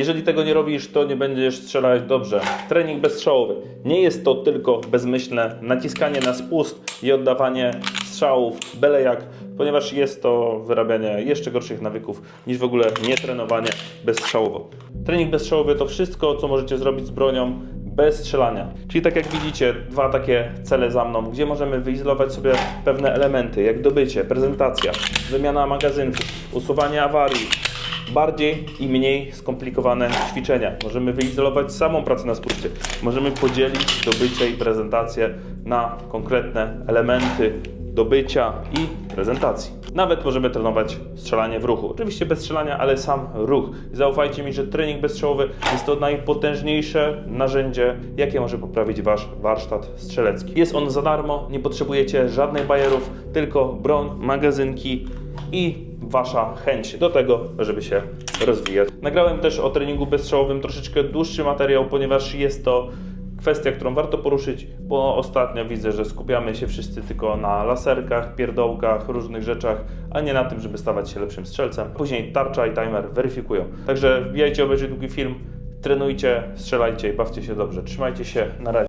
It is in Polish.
Jeżeli tego nie robisz, to nie będziesz strzelać dobrze. Trening bezstrzałowy. Nie jest to tylko bezmyślne naciskanie na spust i oddawanie strzałów byle jak, ponieważ jest to wyrabianie jeszcze gorszych nawyków niż w ogóle nie trenowanie bezstrzałowo. Trening bezstrzałowy to wszystko, co możecie zrobić z bronią bez strzelania. Czyli tak jak widzicie, dwa takie cele za mną, gdzie możemy wyizolować sobie pewne elementy, jak dobycie, prezentacja, wymiana magazynków, usuwanie awarii, bardziej i mniej skomplikowane ćwiczenia. Możemy wyizolować samą pracę na spuście. Możemy podzielić dobycie i prezentację na konkretne elementy dobycia i prezentacji. Nawet możemy trenować strzelanie w ruchu. Oczywiście bez strzelania, ale sam ruch. Zaufajcie mi, że trening bezstrzałowy jest to najpotężniejsze narzędzie, jakie może poprawić Wasz warsztat strzelecki. Jest on za darmo, nie potrzebujecie żadnych bajerów, tylko broń, magazynki i Wasza chęć do tego, żeby się rozwijać. Nagrałem też o treningu bezstrzałowym troszeczkę dłuższy materiał, ponieważ jest to kwestia, którą warto poruszyć, bo ostatnio widzę, że skupiamy się wszyscy tylko na laserkach, pierdołkach, różnych rzeczach, a nie na tym, żeby stawać się lepszym strzelcem. Później tarcza i timer weryfikują. Także wbijajcie obejrzeć długi film, trenujcie, strzelajcie i bawcie się dobrze. Trzymajcie się, na razie.